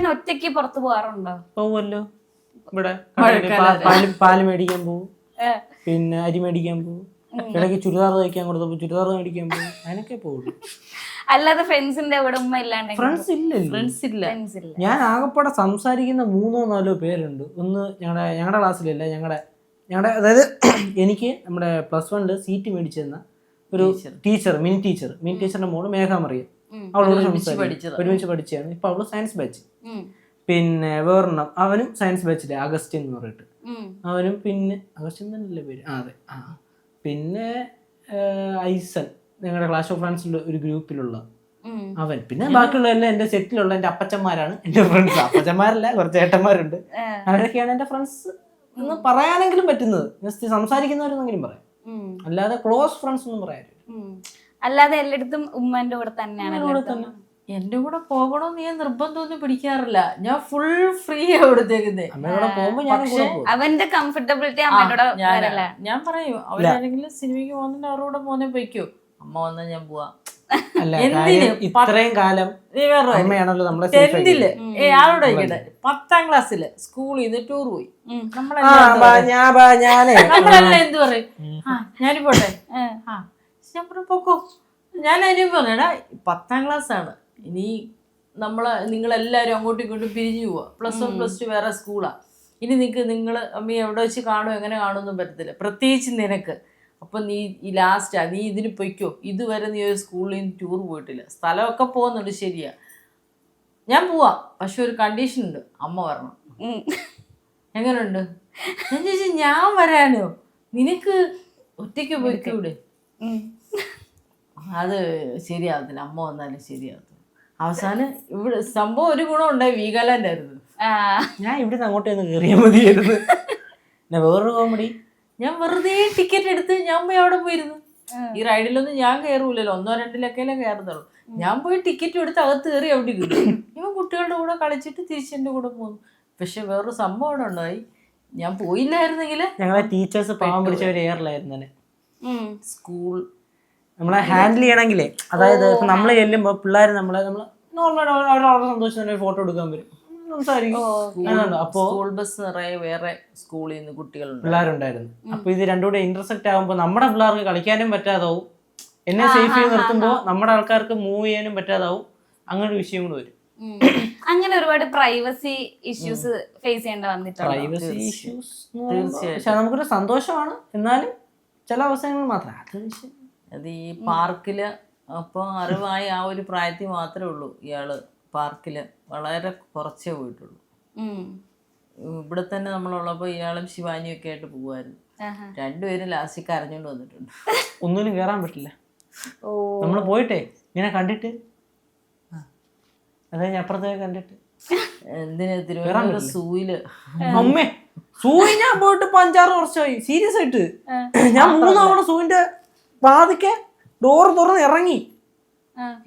ചേട്ടൻ ഒറ്റയ്ക്ക് പുറത്തു പോകാറുണ്ടോ? പോവുമല്ലോ. ഇവിടെ കടയിൽ പാ- പാൽ പാൽ മേടിക്കാൻ പോവും. പിന്നെ അരി മേടിക്കാൻ പോവും. ഇടയ്ക്ക് ചുരിദാർ തയ്ക്കാൻ കൊടുത്തപ്പോ ചുരിദാർ മേടിക്കാൻ പോവും. അതിനൊക്കെ പോകും അല്ലാതെ ഫ്രണ്ട്സിന്റെ അവിടെ ഉമ്മ ഇല്ലാണ്ടെങ്കിൽ ഫ്രണ്ട്സ് ഇല്ലല്ലോ. ഫ്രണ്ട്സ് ഇല്ല. ഫ്രണ്ട്സ് ഇല്ല. ഞാൻ ആകപ്പാടെ സംസാരിക്കുന്ന മൂന്നോ നാലോ പേരുണ്ട്. ഒന്ന് ഞങ്ങളുടെ ഞങ്ങളുടെ ക്ലാസ്സിലല്ല ഞങ്ങളുടെ ഞങ്ങളുടെ അതായത് എനിക്ക് നമ്മുടെ പ്ലസ് വണ്ണിൽ സീറ്റ് മേടിച്ചു തന്ന ഒരു ടീച്ചർ. Mini teacher. മിനി ടീച്ചറിന്റെ മോൾ മേഘാമറിയ. അവളോട് ഒരുമിച്ച് സംസാരിക്കും. പഠിച്ചതാ. ഒരുമിച്ച് പഠിച്ചതാണ് ഇപ്പൊ അവൾ സയൻസ് ബാച്ച് പിന്നെ വേറൊരെണ്ണം. അവനും സയൻസ് ബാച്ചിലെ അഗസ്റ്റിൻ എന്ന് പറഞ്ഞിട്ട്. അവനും പിന്നെ അഗസ്റ്റിൻ തന്നെയല്ലേ പേര്? ആ അതെ. ആ. പിന്നെ ഐസൻ ഞങ്ങളുടെ ക്ലാസ് ഓഫ് ഫ്രണ്ട്സിൽ ഒരു ഗ്രൂപ്പിലുള്ള. അവൻ. പിന്നെ ബാക്കിയുള്ള എല്ലാം എന്റെ സെറ്റിലുള്ള എന്റെ അപ്പച്ചന്മാരാണ്. എന്റെ ഫ്രണ്ട്സ് അപ്പച്ചന്മാരല്ല കുറച്ച് ഏട്ടന്മാരുണ്ട്. അവരൊക്കെയാണ് എന്റെ ഫ്രണ്ട്സ് എന്ന് പറയാനെങ്കിലും പറ്റുന്നത്. ജസ്റ്റ് സംസാരിക്കുന്നവരെന്നെങ്കിലും പറയാം. അല്ലാതെ ക്ലോസ് ഫ്രണ്ട്സ് ഒന്നും പറയാൻ ഉം. അല്ലാതെ എല്ലായിടത്തും ഉമ്മന്റെ കൂടെ തന്നെയാണ് എല്ലായിടത്തും. എന്റെ കൂടെ പോകണമെന്ന് ഞാൻ നിർബന്ധമൊന്നും പിടിക്കാറില്ല. ഞാൻ ഫുൾ ഫ്രീ അവിടുത്തേക്കുന്നേ കൊടുത്തേക്കുന്നേ അമ്മയുടെ പോകുമ്പോ ഞാൻ കൂടെ പോകും. അവന്റെ കംഫർട്ടബിലിറ്റി അമ്മയുടെ വരല്ലേ? ഞാൻ പറയും അവരാരെങ്കിലും സിനിമയ്ക്ക് പോകുന്നുണ്ട് അവരുടെ കൂടെ മോനെ പൊയ്ക്കോ. അമ്മ വന്നാ ഞാൻ പോവാ. അല്ല എന്തിന്? കാര്യം ഇത്രയും കാലം നീ വേറെ കാര്യം. അമ്മയാണല്ലോ നമ്മളെ safe ആക്കി. ടെൻത്തിൽ ഏ ആരോടെ ഇരിക്കട്ടെ പത്താം ക്ലാസ്സിൽ സ്കൂളിൽ നിന്ന് ടൂർ പോയി. ആ, നമ്മളെല്ലാം ബാ, ഞാൻ ബാ, ഞാനേ. നമ്മളെല്ലാം എന്ത് പറയും? ആ ഞാനും പോട്ടെ. ആ. ഞാൻ പറഞ്ഞു പോക്കോ ഞാൻ അതിനും പറഞ്ഞടാ പത്താം ക്ലാസ് ആണ് ഇനി നമ്മളെ നിങ്ങളെല്ലാവരും അങ്ങോട്ടും ഇങ്ങോട്ടും പിരിഞ്ഞു പോവാ. പ്ലസ് വൺ പ്ലസ് ടു വേറെ സ്കൂളാണ് ഇനി നിങ്ങൾക്ക് നിങ്ങൾ അമ്മ എവിടെ വെച്ച് കാണും എങ്ങനെ കാണുമെന്നും പറ്റത്തില്ല. പ്രത്യേകിച്ച് നിനക്ക്. അപ്പൊ നീ ഈ ലാസ്റ്റാ നീ ഇതിന് പൊയ്ക്കോ. ഇതുവരെ നീ ഒരു സ്കൂളിൽ നിന്ന് ടൂർ പോയിട്ടില്ല. സ്ഥലമൊക്കെ പോകുന്നുണ്ട് ശരിയാ. ഞാൻ പോവാ. പക്ഷെ ഒരു കണ്ടീഷൻ ഉണ്ട്. അമ്മ വരണം. ഉം. എങ്ങനെയുണ്ട് ഞാൻ ചോദിച്ചു ഞാൻ വരാനോ? നിനക്ക് ഒറ്റയ്ക്ക് പോയിക്കൂടെ. അത് ശരിയാവത്തില്ല. അമ്മ വന്നാലും ശരിയാവത്തില്ല. അവസാനം ഇവിടെ സംഭവം ഒരു ഗുണം ഉണ്ടായി വീഗാലാൻഡ് ആയിരുന്നു. ഞാൻ ഇവിടുന്ന് അങ്ങോട്ടേ ഒന്ന് കയറിയാൽ മതിയായിരുന്നു. ഞാൻ വേറൊരു കോമഡി ഞാൻ വെറുതെ ടിക്കറ്റ് എടുത്ത് ഞാൻ പോയി അവിടെ പോയിരുന്നു. ഈ റൈഡിലൊന്നും ഞാൻ കയറൂലല്ലോ ഒന്നോ രണ്ടിലൊക്കെയല്ലേ കയറുന്നുള്ളൂ ഞാൻ പോയി ടിക്കറ്റ് എടുത്ത് അകത്ത് കയറി അവിടെ ഇരുന്നു. ഇവൻ കുട്ടികളുടെ കൂടെ കളിച്ചിട്ട് തിരിച്ച് എന്റെ കൂടെ പോകുന്നു പക്ഷെ വേറൊരു സംഭവം അവിടെ ഉണ്ടായി. ഞാൻ പോയില്ലായിരുന്നെങ്കിൽ ഞങ്ങളെ ടീച്ചേഴ്സ് പാവം പിടിച്ച ഒരു എയറിലായിരുന്നു സ്കൂൾ നമ്മളെ ഹാൻഡിൽ ചെയ്യണമെങ്കിലേ. അതായത് ഇപ്പൊ നമ്മൾ ചെല്ലുമ്പോ പിള്ളേർ നമ്മളെ നമ്മൾ നോർമൽ അവരുടെ സന്തോഷം തന്നെ ഫോട്ടോ എടുക്കാൻ വരും. സ്കൂൾ ബസ് നിറയെ വേറെ സ്കൂളിൽ നിന്ന് കുട്ടികളുണ്ട്. പിള്ളേരുണ്ടായിരുന്നു. അപ്പൊ ഇത് രണ്ടും കൂടെ ഇന്റർസെക്ട് ആകുമ്പോ നമ്മുടെ പിള്ളേർക്ക് കളിക്കാനും പറ്റാതാവും. എന്നെ സേഫ് ചെയ്ത് നിർത്തുമ്പോ നമ്മുടെ ആൾക്കാർക്ക് മൂവ് ചെയ്യാനും പറ്റാതാവും. അങ്ങനെ വിഷയം കൂടെ വരും. അങ്ങനെ ഒരുപാട് പ്രൈവസി ഇഷ്യൂസ് ഫേസ് ചെയ്യേണ്ട വന്നിട്ടുണ്ട്. Privacy issues. പക്ഷെ നമുക്കൊരു സന്തോഷമാണ്. എന്നാലും ചില അവസരങ്ങൾ മാത്രം. അത് അത് ഈ പാർക്കിൽ അപ്പോൾ അറിവായി ആ ഒരു പ്രായത്തിൽ മാത്രമേ ഉള്ളൂ ഇയാൾ പാർക്കിൽ വളരെ കുറച്ചേ പോയിട്ടുള്ളൂ. ഇവിടെ തന്നെ നമ്മളുള്ളപ്പോൾ ഇയാളും ശിവാനിയും ഒക്കെ ആയിട്ട് പോകുമായിരുന്നു. രണ്ടുപേരും ലാസ്റ്റ് കരഞ്ഞോണ്ട് വന്നിട്ടുണ്ട്. ഒന്നിനും കയറാൻ പറ്റില്ല. ഓ. നമ്മൾ പോയിട്ടേ ഇങ്ങനെ കണ്ടിട്ട്. അതെ ഞാൻ അപ്പുറത്തെ കണ്ടിട്ട്. എന്തിനാ തിരുവനന്തപുരം സൂയിൽ? അമ്മേ സൂയി ഞാൻ പോയിട്ട് ഇപ്പൊ അഞ്ചാറ് വർഷമായി. സീരിയസ് ആയിട്ട്. ഞാൻ മൂന്നാമത് സൂയിന്റെ സൂവിന്റെ വാതിക്കെ ഡോറ് തുറന്ന് ഇറങ്ങി.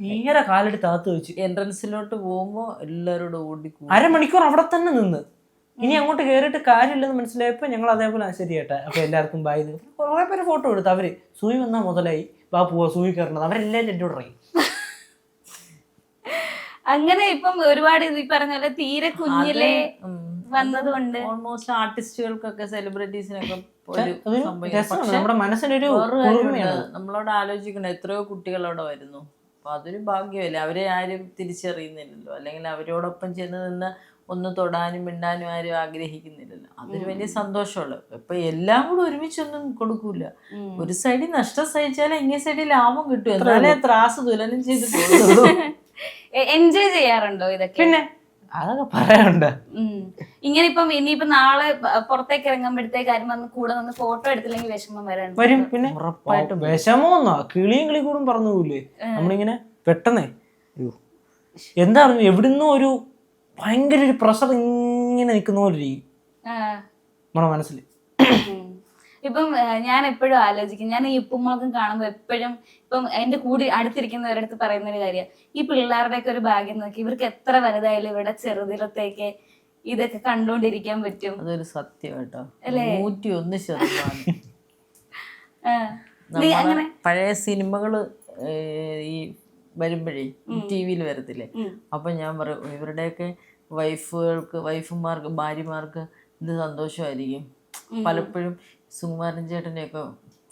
ഇങ്ങനെ നേരെ കാലെടുത്ത് അകത്ത് വെച്ച്. എൻട്രൻസിലോട്ട് പോകുമ്പോ എല്ലാരോടും ഓടി അരമണിക്കൂർ അവിടെ തന്നെ നിന്ന്. ഇനി അങ്ങോട്ട് കയറിയിട്ട് കാര്യമില്ലെന്ന് മനസ്സിലായപ്പോ ഞങ്ങൾ അതേപോലെ "ആ, ശരി ചേട്ടാ അപ്പൊ എല്ലാവർക്കും ബായ് കുറെ പേര് ഫോട്ടോ എടുത്തു. അവർ സൂയി വന്നാ മുതലായി. വാ പോവാ സൂയി കയറണത്. അവരെല്ലാം എന്റെ കൂടെ ഇറങ്ങി. അങ്ങനെ ഇപ്പം ഒരുപാട് ഇത് ഈ പറഞ്ഞ പോലെ തീരെ കുഞ്ഞിലെ വന്നതുകൊണ്ട് ഓൾമോസ്റ്റ് ആർട്ടിസ്റ്റുകൾക്കൊക്കെ സെലിബ്രിറ്റീസിനൊക്കെ നമ്മുടെ മനസ്സിനൊരു. നമ്മളോട് ആലോചിക്കണം എത്രയോ കുട്ടികൾ അവിടെ വരുന്നു. അപ്പൊ അതൊരു ഭാഗ്യമല്ലേ? അവരെ ആരും തിരിച്ചറിയുന്നില്ലല്ലോ. അല്ലെങ്കിൽ അവരോടൊപ്പം ചെന്ന് നിന്ന് ഒന്ന് തൊടാനും മിണ്ടാനും ആരും ആഗ്രഹിക്കുന്നില്ലല്ലോ. അതൊരു വലിയ സന്തോഷമുള്ളു. ഇപ്പൊ എല്ലാം കൂടെ ഒരുമിച്ചൊന്നും കൊടുക്കൂല. ഒരു സൈഡിൽ നഷ്ടം സഹിച്ചാലേ ഇങ്ങേ സൈഡിൽ ലാഭം കിട്ടും. എന്നാലേ ത്രാസ് തുലനം ചെയ്ത് എൻജോയ് ചെയ്യാറുണ്ടോ ഇതൊക്കെ? പിന്നെ അതൊക്കെ പറയാനുണ്ട്. ഇങ്ങനെ ഇപ്പം ഇനിയിപ്പം നാളെ പുറത്തേക്ക് ഇറങ്ങുമ്പോഴത്തേക്ക് ആരും വന്ന് കൂടെ നിന്ന് ഫോട്ടോ എടുത്തില്ലെങ്കിൽ വിഷമം വരാൻ വരും പിന്നെ ഉറപ്പായിട്ടും വിഷമോന്നാ കിളിയും കിളി കൂടും പറഞ്ഞു പോകില്ലേ നമ്മളിങ്ങനെ പെട്ടെന്നേ. എന്താ പറഞ്ഞു എവിടുന്നോ ഒരു ഭയങ്കര ഒരു പ്രഷർ ഇങ്ങനെ നിൽക്കുന്ന പോലെ ഇരിക്കും. ആ. നമ്മുടെ മനസ്സിൽ. ഇപ്പം ഞാൻ എപ്പോഴും ആലോചിക്കും. ഞാൻ ഈ ഉപ്പുമുളകും കാണുമ്പോൾ എപ്പോഴും ഇപ്പം എന്റെ കൂടി അടുത്തിരിക്കുന്നവരടുത്ത് പറയുന്ന ഒരു കാര്യം ഈ പിള്ളേരുടെ ഒക്കെ ഒരു ഭാഗ്യം നോക്കി ഇവർക്ക് എത്ര വലുതായാലും ഇവിടെ ചെറുതിലത്തേക്ക് ഇതൊക്കെ കണ്ടുകൊണ്ടിരിക്കാൻ പറ്റും. അതൊരു സത്യം കേട്ടോ. അല്ലേ? നൂറ്റി ഒന്ന് ശതമാനം പഴയ സിനിമകൾ ഈ വരുമ്പോഴേ ടി വിയിൽ വരത്തില്ലേ? അപ്പൊ ഞാൻ പറയും ഇവരുടെയൊക്കെ വൈഫുകൾക്ക് വൈഫുമാർക്ക് ഭാര്യമാർക്ക് ഇത് സന്തോഷമായിരിക്കും. പലപ്പോഴും സുകുമാരൻ ചേട്ടനെയൊക്കെ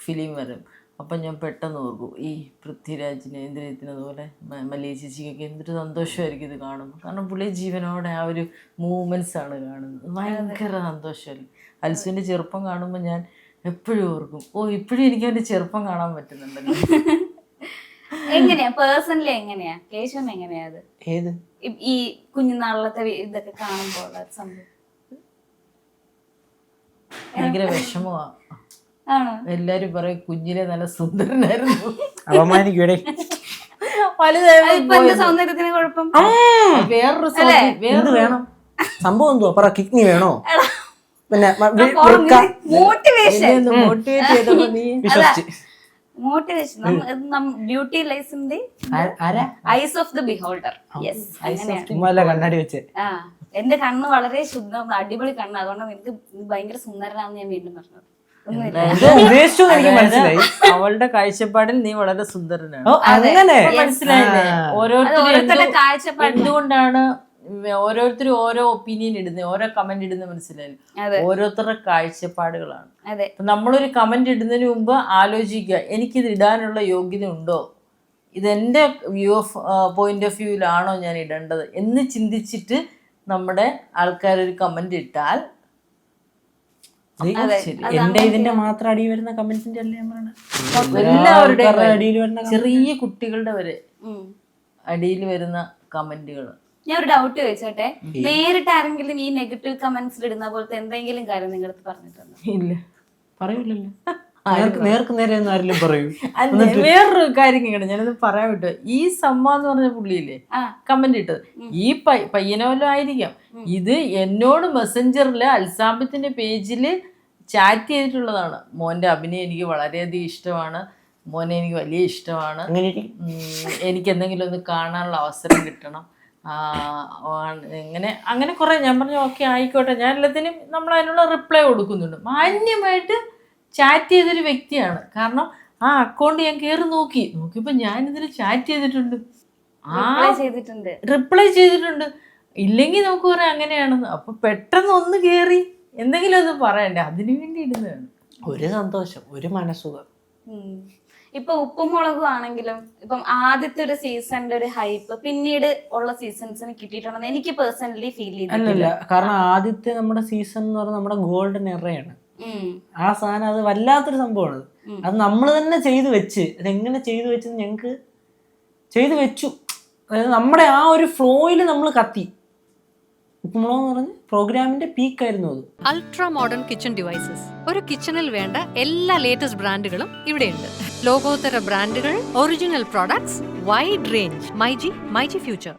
ഫിലിം വരും. അപ്പം ഞാൻ പെട്ടെന്ന് ഓർക്കും ഈ പൃഥ്വിരാജിന് ഇന്ദ്രിയത്തിന് അതുപോലെ മ- മല്ലിക ചേച്ചിക്കൊക്കെ എന്തൊരു സന്തോഷമായിരിക്കും ഇത് കാണുമ്പോൾ കാരണം പുള്ളി ജീവനോടെ ആ ഒരു മൂവ്മെന്റ്സ് ആണ് കാണുന്നത്. ഭയങ്കര സന്തോഷമല്ലേ അൽസുവിന്റെ ചെറുപ്പം കാണുമ്പോൾ ഞാൻ എപ്പോഴും ഓർക്കും ഓ ഇപ്പോഴും എനിക്ക് അവന്റെ ചെറുപ്പം കാണാൻ പറ്റുന്നുണ്ടല്ലോ. എങ്ങനെയാ? പേഴ്സണലി എങ്ങനെയാ? കേശവൻ എങ്ങനെയാ അത്? ഏത്? ഈ- കുഞ്ഞുനാളിലത്തെ ഇതൊക്കെ കാണുമ്പോൾ സംഭവം. ഭയങ്കര വിഷമമാ ആണോ? എല്ലാരും പറയും കുഞ്ഞിലെ നല്ല സുന്ദരനായിരുന്നു. അപമാനിക്കൂടെ സൗന്ദര്യത്തിന് കുഴപ്പം? വേറൊരു വേറെ വേണം? സംഭവം എന്തോ പറ കിഡ്നി വേണോ? പിന്നെ motivation beauty lies eyes of the beholder കണ്ണാടി വെച്ച്. ആ. എന്റെ കണ്ണ് വളരെ ശുദ്ധം അടിപൊളി കണ്ണ്. അതുകൊണ്ടാണ് എനിക്ക് ഭയങ്കര സുന്ദരനാന്ന് ഞാൻ വീണ്ടും പറഞ്ഞത്. ഉദ്ദേശിച്ചു എനിക്ക് മനസ്സിലായി. അവളുടെ കാഴ്ചപ്പാടിൽ നീ വളരെ സുന്ദരനാണ്. അങ്ങനെ? മനസ്സിലായില്ലേ? ഓരോരുത്തരുടെ കാഴ്ചപ്പാട് എന്തുകൊണ്ടാണ് ഓരോരുത്തരും ഓരോ ഒപ്പീനിയൻ ഇടുന്നത് ഓരോ കമന്റ് ഇടുന്നത് മനസ്സിലായില്ലേ? ഓരോരുത്തരുടെ കാഴ്ചപ്പാടുകളാണ്. നമ്മളൊരു കമന്റ് ഇടുന്നതിന് മുമ്പ് ആലോചിക്കുക എനിക്കിത് ഇടാനുള്ള യോഗ്യത ഉണ്ടോ? ഇതെന്റെ വ്യൂ ഓഫ് പോയിന്റ് ഓഫ് വ്യൂവിലാണോ ഞാൻ ഇടേണ്ടത് എന്ന് ചിന്തിച്ചിട്ട് നമ്മുടെ ആൾക്കാർ ഒരു കമന്റ് ഇട്ടാൽ. എന്റെ ഇതിന്റെ മാത്രം അടിയിൽ വരുന്ന കമന്റ്സിന്റെ അല്ലേ എല്ലാവരുടെയും അടിയിൽ വരുന്ന ചെറിയ കുട്ടികളുടെ വരെ അടിയിൽ വരുന്ന കമന്റുകൾ ഞാൻ ഒരു ഡൗട്ട് ചോദിച്ചോട്ടെ? നേരിട്ട് ആരെങ്കിലും ഈ നെഗറ്റീവ് കമന്റ്സിൽ ഇടുന്ന പോലത്തെ എന്തെങ്കിലും കാര്യം നിങ്ങളുടെ പറഞ്ഞിട്ടുണ്ടോ? ഇല്ല. പറയൂലല്ലോ നേർക്ക് നേർക്ക് നേരെ ഒന്നും ആരെങ്കിലും പറയൂ. വേറൊരു കാര്യം കേട്ടോ ഞാനത് പറയാൻ വിട്ടു. ഈ സമ്മ എന്ന് പറഞ്ഞ പുള്ളിയില്ലേ ആ. കമന്റ് ഇട്ടത്. ഈ പയ്യനോലോ പയ്യനോ ആയിരിക്കാം. ഇത് എന്നോട് മെസ്സഞ്ചറിൽ അൽസാബത്തിന്റെ പേജിൽ ചാറ്റ് ചെയ്തിട്ടുള്ളതാണ്. മോന്റെ അഭിനയം എനിക്ക് വളരെയധികം ഇഷ്ടമാണ്. മോനെ എനിക്ക് വലിയ ഇഷ്ടമാണ്. അങ്ങനെ എനിക്ക് എന്തെങ്കിലും ഒന്ന് കാണാനുള്ള അവസരം കിട്ടണം. ആ, എങ്ങനെ ഇങ്ങനെ അങ്ങനെ കുറെ ഞാൻ പറഞ്ഞു ഓക്കെ ആയിക്കോട്ടെ. ഞാൻ എല്ലാത്തിനും നമ്മൾ അതിനുള്ള റിപ്ലൈ കൊടുക്കുന്നുണ്ട്. മാന്യമായിട്ട് ചാറ്റ് ചെയ്തൊരു വ്യക്തിയാണ്. കാരണം ആ അക്കൗണ്ട് ഞാൻ കയറി നോക്കി. നോക്കിയപ്പോൾ ഞാൻ ഇതിൽ ചാറ്റ് ചെയ്തിട്ടുണ്ട്. ആ ചെയ്തിട്ടുണ്ട്. റിപ്ലൈ ചെയ്തിട്ടുണ്ട്. ഇല്ലെങ്കിൽ നമുക്ക് പറയാം അങ്ങനെയാണെന്ന്. അപ്പൊ പെട്ടെന്ന് ഒന്ന് കയറി എന്തെങ്കിലും ഒന്ന് പറയണ്ടേ? അതിനു വേണ്ടി ഇടുന്നതാണ്. ഒരു സന്തോഷം ഒരു മനസ്സുഖം. ഇപ്പൊ ഉപ്പും മുളകും ആണെങ്കിലും ഇപ്പം ആദ്യത്തെ ഒരു സീസണിന്റെ ഒരു ഹൈപ്പ് പിന്നീട് ഉള്ള സീസൺസിന് കിട്ടിയിട്ടുണ്ടെന്ന് എനിക്ക് പേഴ്സണലി ഫീൽ ചെയ്തിട്ടില്ല. കാരണം ആദ്യത്തെ നമ്മുടെ സീസൺ എന്ന് പറഞ്ഞാൽ നമ്മുടെ ഗോൾഡൻ എറയാണ്. ആ സാധനം അത് വല്ലാത്തൊരു സംഭവമാണ്. അത് നമ്മൾ തന്നെ ചെയ്തു വെച്ച് അതെങ്ങനെ ചെയ്തു വെച്ചത് ഞങ്ങൾക്ക് ചെയ്തു വെച്ചു. അതായത് നമ്മുടെ ആ ഒരു ഫ്ലോയിൽ നമ്മൾ കത്തി. ഉപ്പുമുളക് എന്ന് പറഞ്ഞ് പ്രോഗ്രാമിന്റെ പീക്കായിരുന്നു അത്. അൾട്രാ മോഡേൺ കിച്ചൺ ഡിവൈസസ് ഒരു കിച്ചണിൽ വേണ്ട എല്ലാ ലേറ്റസ്റ്റ് ബ്രാൻഡുകളും ഇവിടെയുണ്ട്. ലോകോത്തര ബ്രാൻഡുകൾ original products wide range myG myG future